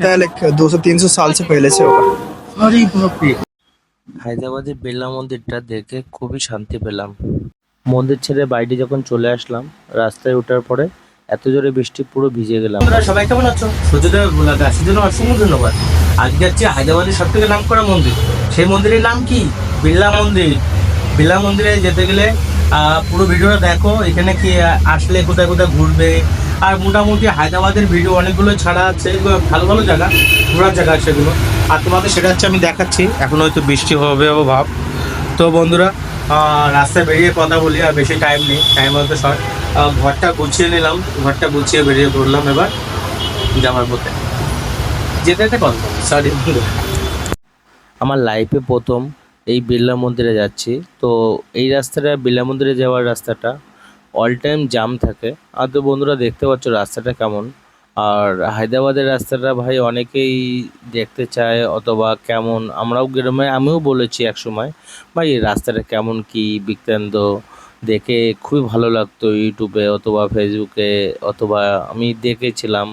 लगता है लाइक 200-300 साल से पहले से होगा अरे बाप रे হায়দ্রাবাদের বিড়লা মন্দিরটা দেখে খুবই শান্তি পেলাম মন্দির ছেড়ে বাইরে যখন চলে আসলাম রাস্তায় ওঠার পরে এত জোরে বৃষ্টি পুরো ভিজে গেলাম বন্ধুরা সবাই কেমন আছো সূর্যোদয় ভোলাতে আসার জন্য অসংখ্য ধন্যবাদ আজকে হচ্ছে হায়দ্রাবাদের সব থেকে নাম করা মন্দির সেই মন্দিরের নাম কি বিড়লা মন্দির বিড়লা মন্দিরে যেতে গেলে আহ, পুরো ভিডিওটা দেখো এখানে কি আহ, আসলে কোথায় কোথায় ঘুরবে আর মোটামুটি হায়দ্রাবাদের ভিডিও অনেকগুলো ছাড়া আছে ভালো ভালো জায়গা, ঘোরার জায়গা সেগুলো আর তোমাদের সেটা হচ্ছে আমি দেখাচ্ছি, এখন হয়তো বৃষ্টি হবে ভাব। তো বন্ধুরা রাস্তায় বেরিয়ে কথা বলি, আর বেশি টাইম নেই টাইম হয়তো শর্ট ঘরটা গুছিয়ে নিলাম, ঘরটা গুছিয়ে বেরিয়ে পড়লাম এবার যাওয়ার মধ্যে যেতে যেতে কল সরি আমার লাইফে প্রথম এই বিড়লা মন্দিরে যাচ্ছি, তো এই রাস্তাটা, বিড়লা মন্দিরে যাওয়ার রাস্তাটা অল টাইম জাম থাকে। আর তো বন্ধুরা দেখতে পাচ্ছ রাস্তাটা কেমন। আর হায়দ্রাবাদের রাস্তাটা ভাই অনেকেই দেখতে চায় অথবা কেমন। আমরাও গ্রামে, আমিও বলেছি এক সময়, ভাই রাস্তাটা কেমন কি বৃত্তান্ত? দেখে খুবই ভালো লাগতো ইউটিউবে অথবা ফেসবুকে অথবা আমি দেখেছিলাম।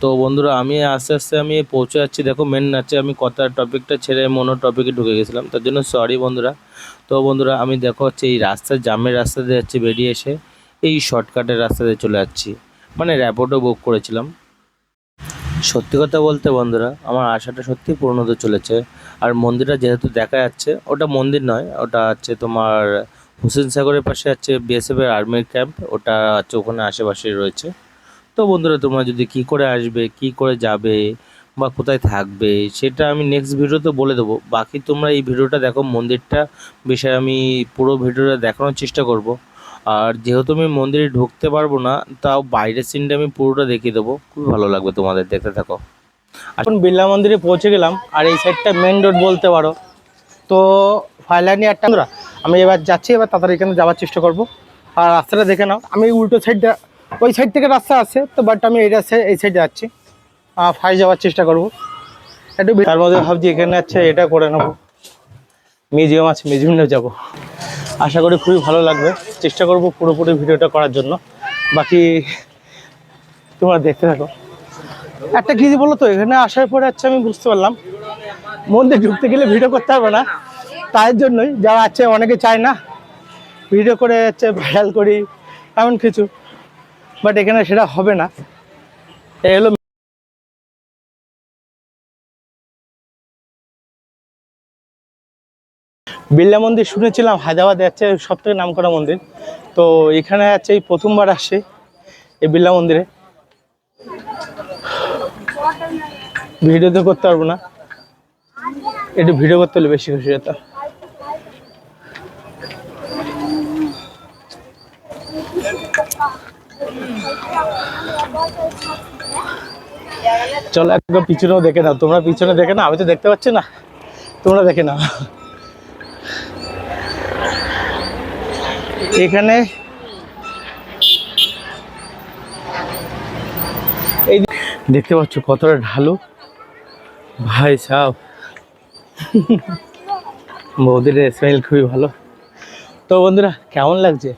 তো বন্ধুরা আমি আস্তে আস্তে আমি পৌঁছে যাচ্ছি। দেখো মেন নাচে আমি কথা টপিকটা ছেড়ে মনো টপিকে ঢুকে গেছিলাম। তার জন্য সরি বন্ধুরা। তো বন্ধুরা, আমি দেখো হচ্ছে এই রাস্তা, জামের রাস্তা দিয়ে যাচ্ছি বেরিয়ে এসে এই শর্টকাটের রাস্তা দিয়ে চলে যাচ্ছি। মানে র্যাপোর্টও বুক করেছিলাম। সত্যি কথা বলতে বন্ধুরা, আমার আশাটা সত্যি পূর্ণ হতে চলেছে। আর মন্দিরটা যেহেতু দেখা যাচ্ছে, ওটা মন্দির নয়, ওটা হচ্ছে তোমার হুসেন সাগরের পাশে আছে বিএসএফের আর্মির ক্যাম্প ওটা হচ্ছে ওখানে আশেপাশেই রয়েছে। তো বন্ধুরা, তোমরা যদি কি করে আসবে, কি করে যাবে বা কোথায় থাকবে, সেটা আমি নেক্সট ভিডিওতে বলে দেবো। বাকি তোমরা এই ভিডিওটা দেখো, মন্দিরটা বিষয়ে আমি পুরো ভিডিওটা দেখানোর চেষ্টা করব। আর যেহেতু আমি মন্দিরে ঢুকতে পারব না, তাও বাইরের সিনটা আমি পুরোটা দেখিয়ে দেবো। খুবই ভালো লাগবে তোমাদের দেখতে থাকো। এখন বিড়লা মন্দিরে পৌঁছে গেলাম, আর এই সাইডটা মেন রোড বলতে পারো। তো ফাইলানি একটা আমি এবার যাচ্ছি, এবার তাড়াতাড়ি এখানে যাওয়ার চেষ্টা করব। আর রাস্তাটা দেখে নাও, আমি উল্টো সাইডটা ওই সাইড থেকে রাস্তা আছে, তো বাট আমি এই রাস্তায়, এই সাইডে যাচ্ছি। ফাই যাওয়ার চেষ্টা করব। একটু তার মধ্যে ভাবছি এখানে আছে, এটা করে নেব। মিউজিয়াম আছে মিউজিয়ামে যাব। আশা করি খুবই ভালো লাগবে। চেষ্টা করব পুরোপুরি ভিডিওটা করার জন্য। বাকি তোমরা দেখতে থাকো। একটা কি বলো তো, এখানে আসার পরে আচ্ছা আমি বুঝতে পারলাম। মন্দির ঢুকতে গেলে ভিডিও করতে হবে না। তাই জন্যই যারা আছে, অনেকে চায় না। ভিডিও করে হচ্ছে ভাইরাল করি, এমন কিছু। বাট এখানে সেটা হবে না। এই হলো বিড়লা মন্দির শুনেছিলাম, হায়দ্রাবাদে আছে সব থেকে নাম করা মন্দির। তো এখানে আছে, এই প্রথমবার আসছে এই বিড়লা মন্দিরে। ভিডিও তো করতে পারব না। একটু ভিডিও করতে হলে বেশি খুশি হতো চলো একদম পিছনেও দেখে নাও। তোমরা পিছনে দেখে না আমি তো দেখতে পাচ্ছি না। তোমরা দেখে নাও। এখানে এই দেখতে পাচ্ছ কতটা ঢালু। ভাই সাহ বৌদির স্মেল খুবই ভালো। তো বন্ধুরা, কেমন লাগছে?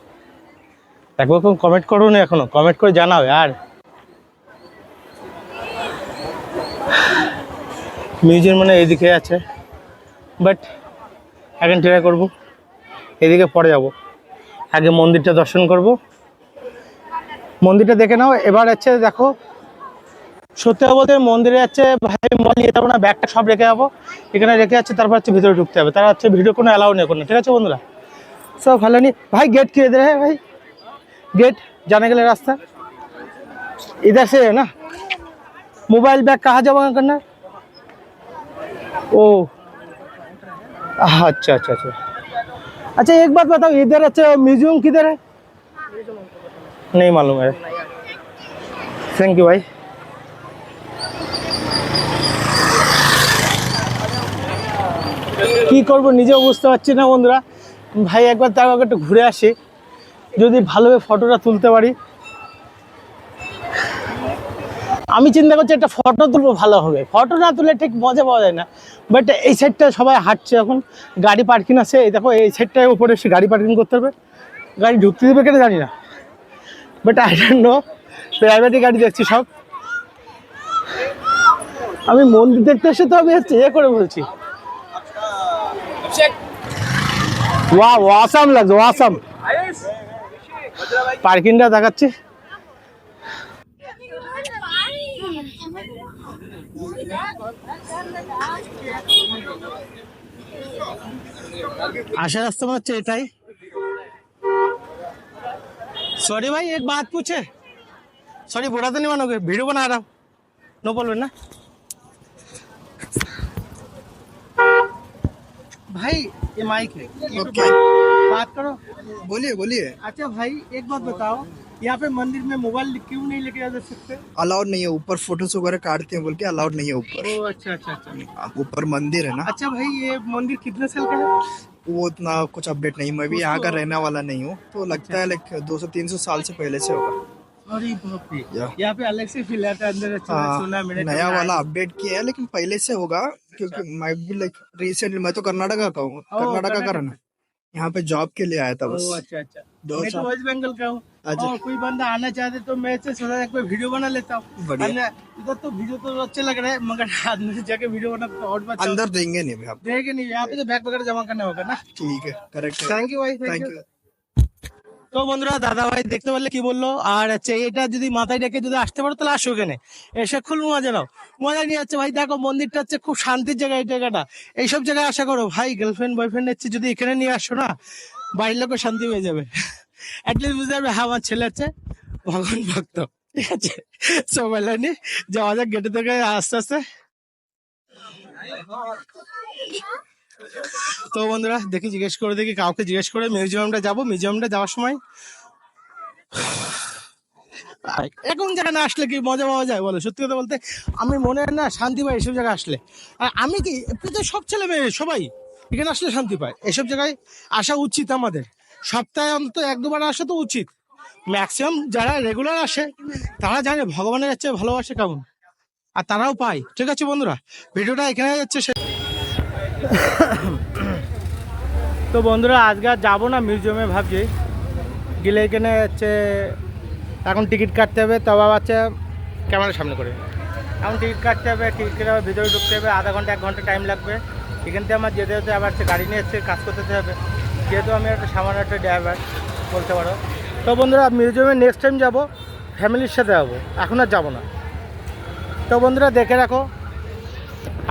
একবার কমেন্ট করো না এখনও। কমেন্ট করে জানাও আর। মিউজিয়াম মানে এইদিকে আছে। বাট এখন ট্রাই করব। এদিকে পরে যাব। আগে মন্দিরটা দর্শন করব মন্দিরটা দেখে নাও এবার হচ্ছে দেখো সত্যি কথা বলতে মন্দিরে যাচ্ছে ভাই মোবাইল নিয়ে যাবো না ব্যাগটা সব রেখে যাবো এখানে রেখে যাচ্ছে তারপর হচ্ছে ভিতরে ঢুকতে হবে তারা হচ্ছে ভিডিও কোনো অ্যালাউ নেই কোনো ঠিক আছে বন্ধুরা সব ভালো নি ভাই गेट किधर इधर है भाई गेट जाने के लिए रास्ता इधर से है ना मोबाइल बैग कहाँ जमा करना है? ओ अच्छा अच्छा अच्छा अच्छा एक बात बताओ इधर अच्छा म्यूजियम किधर है नहीं मालूम है थैंक यू भाई কি করব নিজেও বুঝতে পারছি না বন্ধুরা ভাই একবার তার আগে একটু ঘুরে আসি যদি ভালোভাবে ফটোটা তুলতে পারি আমি চিন্তা করছি একটা ফটো তুলবো, ভালো হবে। ফটো না তুলে ঠিক মজা পাওয়া যায় না। বাট এই সাইডটা সবাই হাঁটছে এখন। গাড়ি পার্কিং আছে। এই দেখো, এই সাইডটায় উপরে এসে গাড়ি পার্কিং করতে হবে। গাড়ি ঢুকতে দেবে কেন জানি না। বাট আই ডোন্ট নো প্রাইভেটই গাড়ি দেখছি সব। আমি মন্দির দেখতে এসে তো আমি এ করে বলছি। ওয়া ওয়াসাম লাগছে ওয়াসাম পার্কিংটা দেখাচ্ছি। आशा रास्ता में अच्छे था सॉरी भाई एक बात पूछे सॉरी बुरा तो नहीं मानोगे वीडियो बना रहा हूँ नो प्रॉब्लम ना भाई ये माइक है ओके बात करो बोलिए बोलिए अच्छा भाई एक बात बताओ यहाँ पे मंदिर में मोबाइल क्यों नहीं लेके जा सकते? अलाउड नहीं है ऊपर फ़ोटोज़ वगैरह काटते हैं बोल के अलाउड नहीं है ऊपर। अच्छा अच्छा अच्छा। ऊपर मंदिर है ना। अच्छा भाई ये मंदिर कितने साल का है? वो उतना कुछ अपडेट नहीं मैं भी यहाँ का रहने वाला नहीं हूँ तो लगता है लाइक 200 300 साल से पहले से होगा। यहाँ पे अलग से फील आता है अंदर अच्छा हाँ, सुना मैंने नया वाला अपडेट किया है लेकिन पहले से होगा क्योंकि मैं भी लाइक रिसेंटली मैं तो कर्नाटका का हूँ कर्नाटका का। रहना। यहाँ पे जॉब के लिए आया था बस। अच्छा अच्छा। दो मैं तो वेस्ट बंगाल का हूँ। अच्छा। और कोई बंदा आना चाहते तो मैं से सोचा एक बार वीडियो बना लेता हूँ बढ़िया। अन्य- इधर तो वीडियो तो अच्छे लग रहे हैं मगर अंदर जाके वीडियो बना तो और बच्चा अंदर देंगे नहीं अभी आप देखे नहीं यहाँ पे तो बैग वगैरह जमा करना होगा ना ठीक है करेक्ट है থ্যাংক ইউ ভাই থ্যাংক थैंक ইউ यू তো বন্ধুরা দাদা ভাই দেখতে পারলে কি বললো আর হচ্ছে এটা যদি মাথায় রেখে যদি আসতে পারো তাহলে আসো এখানে এসে খুব মজা নাও মজা নিয়ে যাচ্ছে ভাই দেখো মন্দিরটা হচ্ছে খুব শান্তির জায়গা এই জায়গাটা এইসব জায়গায় আশা করো ভাই গার্লফ্রেন্ড বয়ফ্রেন্ড হচ্ছে যদি এখানে নিয়ে আসো না বাড়ির লোকও শান্তি হয়ে যাবে অ্যাটলিস্ট বুঝতে পারবে হ্যাঁ আমার ছেলে হচ্ছে ভগবান ভক্ত। ঠিক আছে? সবাই লাইনি যাওয়া যাক গেটে থেকে আস্তে আস্তে। তো বন্ধুরা, দেখি জিজ্ঞেস করে, দেখি কাউকে জিজ্ঞেস করে মিউজিয়ামটা যাব। মিউজিয়ামটা যাওয়ার সময় এরকম জায়গায় না আসলে কি মজা পাওয়া যায় বলো? সত্যি কথা বলতে আমি মনে হয় না শান্তি পাই এসব জায়গায় আসলে। আর আমি কি সব ছেলে মেয়ে সবাই এখানে আসলে শান্তি পায়। এসব জায়গায় আসা উচিত আমাদের। সপ্তাহে অন্তত এক দুবার আসা তো উচিত। ম্যাক্সিমাম যারা রেগুলার আসে, তারা জানে ভগবানের কাছে ভালোবাসে কেমন। আর তারাও পায়। ঠিক আছে বন্ধুরা? ভিডিওটা এখানে যাচ্ছে সে তো বন্ধুরা, আজকে আর যাব না মিউজিয়ামে ভাবছি। গেলে এখানে হচ্ছে এখন টিকিট কাটতে হবে তবে হচ্ছে ক্যামেরার সামনে করে। এখন টিকিট কাটতে হবে টিকিট কেটে ভিতরে ঢুকতে হবে, আধা ঘণ্টা, এক ঘণ্টা টাইম লাগবে। এখান থেকে আমার যেতে যেতে আবার গাড়ি নিয়ে হচ্ছে কাজ করতে হবে। যেহেতু আমি একটা সামান্য একটা ড্রাইভার বলতে পারো। তো বন্ধুরা মিউজিয়ামে নেক্সট টাইম যাব ফ্যামিলির সাথে যাব। এখন আর যাব না। তো বন্ধুরা দেখে রাখো।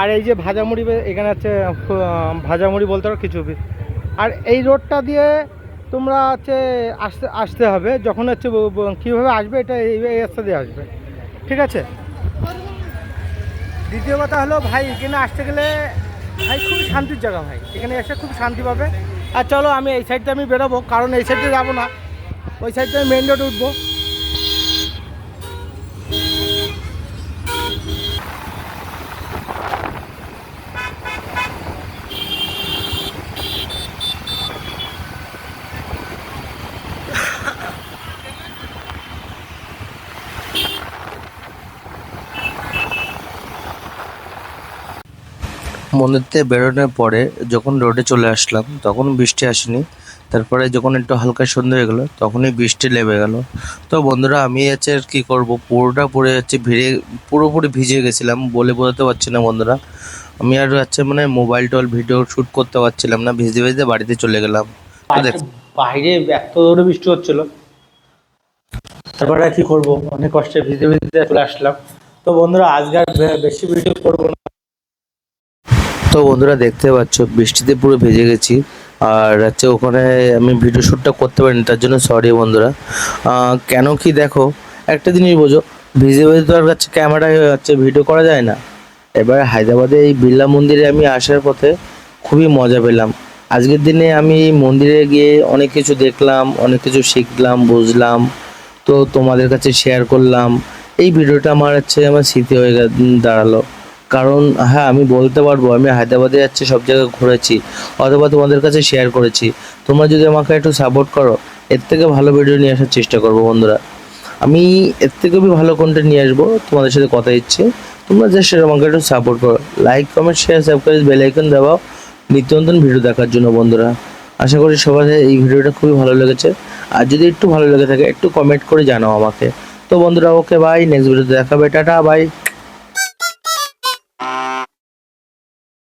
আর এই যে ভাজামুড়ি এখানে আহ, ভাজামুড়ি বলতে পারো কিছু আর এই রোডটা দিয়ে তোমরা হচ্ছে আসতে আসতে হবে। যখন হচ্ছে কীভাবে আসবে এটা এই রাস্তা দিয়ে আসবে। ঠিক আছে? দ্বিতীয় কথা হলো ভাই এখানে আসতে গেলে ভাই খুব শান্তির জায়গা ভাই। এখানে এসে খুব শান্তি পাবে। আর চলো আমি এই সাইডটা আমি বেরোবো, কারণ এই সাইডে যাব না। ওই সাইডটা আমি মেন রোড উঠবো। মন্দির থেকে বেরোনোর পরে যখন রোডে চলে আসলাম তখন বৃষ্টি আসেনি। তারপরে যখন একটু হালকা সন্ধ্যা হয়ে গেলো তখনই বৃষ্টি লেবে গেল। তো বন্ধুরা আমি হচ্ছে আর কি করব? পুরোটা পরে যাচ্ছে ভিড়ে পুরোপুরি ভিজে গেছিলাম বলে বোঝাতে পারছি না বন্ধুরা। আমি আর হচ্ছে মানে মোবাইল টোল ভিডিও শ্যুট করতে পারছিলাম না ভিজতে ভিজতে বাড়িতে চলে গেলাম। বাইরে এত জোরে বৃষ্টি হচ্ছিল। তারপরে কি করব? অনেক কষ্টে ভিজে ভিজে চলে আসলাম। তো বন্ধুরা আজকে আর বেশি ভিডিও করব না। তো বন্ধুরা দেখতে পাচ্ছ, বৃষ্টিতে পুরো ভেজে গেছি। আর হচ্ছে ওখানে আমি ভিডিও শ্যুটটা করতে পারিনি, তার জন্য সরি বন্ধুরা। কেন কি দেখো, একটা জিনিস বোঝো, ভিজে ভেজে তো আর কাছে ক্যামেরায় হচ্ছে ভিডিও করা যায় না। এবার হায়দ্রাবাদে এই বিড়লা মন্দিরে আমি আসার পথে খুবই মজা পেলাম। আজকের দিনে আমি মন্দিরে গিয়ে অনেক কিছু দেখলাম, অনেক কিছু শিখলাম, বুঝলাম। তো তোমাদের কাছে শেয়ার করলাম। এই ভিডিওটা আমার হচ্ছে আমার স্মৃতি হয়ে দাঁড়াল। কারণ হ্যাঁ আমি বলতে পারব, আমি হায়দ্রাবাদে যাচ্ছি, সব জায়গায় ঘুরেছি, অথবা তোমাদের কাছে শেয়ার করেছি। তোমরা যদি আমাকে একটু সাপোর্ট করো, এর থেকে ভালো ভিডিও নিয়ে আসার চেষ্টা করব, বন্ধুরা। আমি এর থেকেও ভালো কন্টেন্ট নিয়ে আসব, তোমাদের সাথে কথা দিচ্ছি। তোমরা জাস্ট আমাকে একটু সাপোর্ট করো। Like comment share subscribe bell icon দেওয়া নিত্য নতুন ভিডিও দেখার জন্য, বন্ধুরা। আশা করি সবার এই ভিডিওটা খুবই ভালো লেগেছে। আর যদি একটু ভালো লেগে থাকে, একটু কমেন্ট করে জানাও আমাকে। তো বন্ধুরা ওকে বাই নেক্সট ভিডিওতে দেখাবে, টাটা বাই